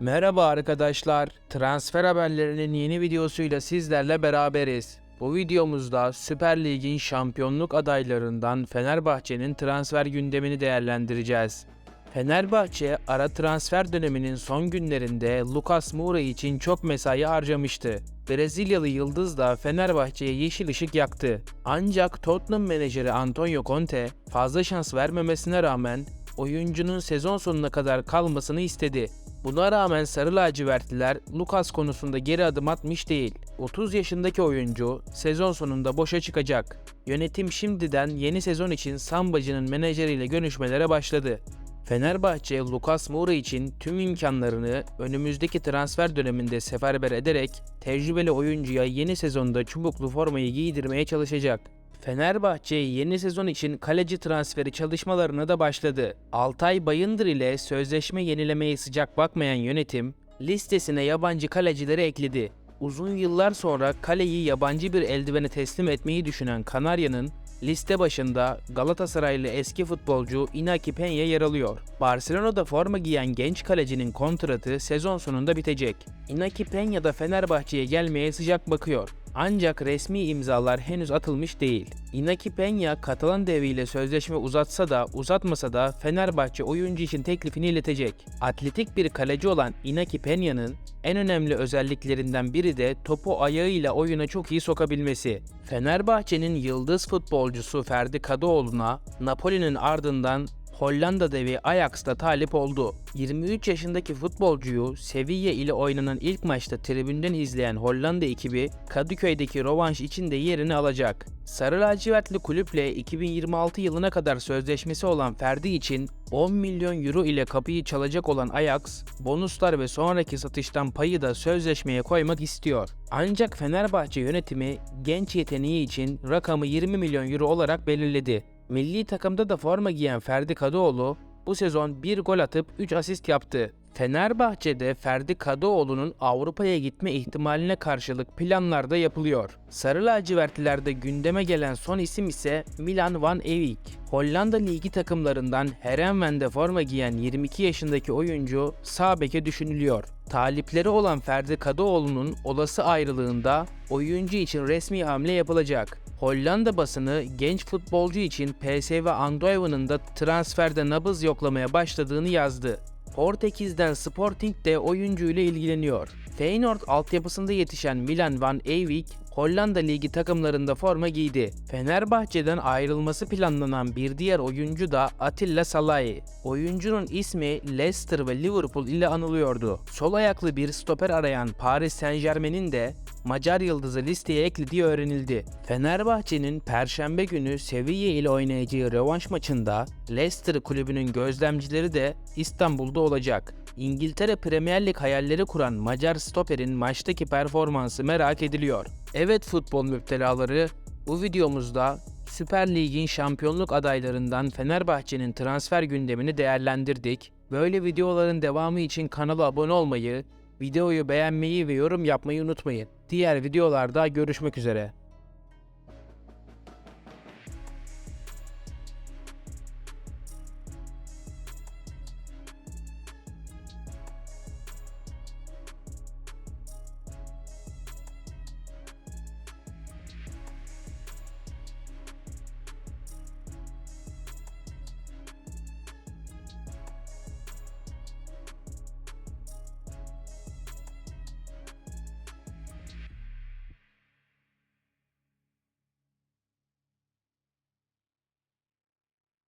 Merhaba arkadaşlar. Transfer haberlerinin yeni videosuyla sizlerle beraberiz. Bu videomuzda Süper Lig'in şampiyonluk adaylarından Fenerbahçe'nin transfer gündemini değerlendireceğiz. Fenerbahçe ara transfer döneminin son günlerinde Lucas Moura için çok mesai harcamıştı. Brezilyalı yıldız da Fenerbahçe'ye yeşil ışık yaktı. Ancak Tottenham menajeri Antonio Conte fazla şans vermemesine rağmen oyuncunun sezon sonuna kadar kalmasını istedi. Buna rağmen Sarı lacivertliler Lucas konusunda geri adım atmış değil. 30 yaşındaki oyuncu sezon sonunda boşa çıkacak. Yönetim şimdiden yeni sezon için Sambacı'nın menajeriyle görüşmelere başladı. Fenerbahçe, Lucas Moura için tüm imkanlarını önümüzdeki transfer döneminde seferber ederek tecrübeli oyuncuya yeni sezonda çubuklu formayı giydirmeye çalışacak. Fenerbahçe yeni sezon için kaleci transferi çalışmalarına da başladı. Altay Bayındır ile sözleşme yenilemeye sıcak bakmayan yönetim listesine yabancı kalecileri ekledi. Uzun yıllar sonra kaleyi yabancı bir eldivene teslim etmeyi düşünen Kanarya'nın liste başında Galatasaraylı eski futbolcu Inaki Peña yer alıyor. Barcelona'da forma giyen genç kalecinin kontratı sezon sonunda bitecek. Inaki Peña da Fenerbahçe'ye gelmeye sıcak bakıyor. Ancak resmi imzalar henüz atılmış değil. Inaki Peña Katalan deviyle sözleşme uzatsa da uzatmasa da Fenerbahçe oyuncu için teklifini iletecek. Atletik bir kaleci olan Inaki Peña'nın en önemli özelliklerinden biri de topu ayağıyla oyuna çok iyi sokabilmesi. Fenerbahçe'nin yıldız futbolcusu Ferdi Kadıoğlu'na Napoli'nin ardından Hollanda devi Ajax'ta talip oldu. 23 yaşındaki futbolcuyu Sevilla ile oynanan ilk maçta tribünden izleyen Hollanda ekibi Kadıköy'deki rövanş için de yerini alacak. Sarı lacivertli kulüple 2026 yılına kadar sözleşmesi olan Ferdi için 10 milyon euro ile kapıyı çalacak olan Ajax, bonuslar ve sonraki satıştan payı da sözleşmeye koymak istiyor. Ancak Fenerbahçe yönetimi genç yeteneği için rakamı 20 milyon euro olarak belirledi. Milli takımda da forma giyen Ferdi Kadıoğlu bu sezon 1 gol atıp 3 asist yaptı. Fenerbahçe'de Ferdi Kadıoğlu'nun Avrupa'ya gitme ihtimaline karşılık planlar da yapılıyor. Sarı lacivertlilerde gündeme gelen son isim ise Milan Van Eyck. Hollanda ligi takımlarından Herenven'de forma giyen 22 yaşındaki oyuncu sağ beke düşünülüyor. Talipleri olan Ferdi Kadıoğlu'nun olası ayrılığında oyuncu için resmi hamle yapılacak. Hollanda basını genç futbolcu için PSV Eindhoven'ın da transferde nabız yoklamaya başladığını yazdı. Portekiz'den Sporting de oyuncu ile ilgileniyor. Feyenoord altyapısında yetişen Milan van Eyck, Hollanda Ligi takımlarında forma giydi. Fenerbahçe'den ayrılması planlanan bir diğer oyuncu da Atilla Salahi. Oyuncunun ismi Leicester ve Liverpool ile anılıyordu. Sol ayaklı bir stoper arayan Paris Saint Germain'in de Macar yıldızı listeye eklediği öğrenildi. Fenerbahçe'nin Perşembe günü Sevilla ile oynayacağı rövanş maçında Leicester kulübünün gözlemcileri de İstanbul'da olacak. İngiltere Premier Lig hayalleri kuran Macar stoperin maçtaki performansı merak ediliyor. Evet futbol müptelaları, bu videomuzda Süper Lig'in şampiyonluk adaylarından Fenerbahçe'nin transfer gündemini değerlendirdik. Böyle videoların devamı için kanala abone olmayı, videoyu beğenmeyi ve yorum yapmayı unutmayın. Diğer videolarda görüşmek üzere.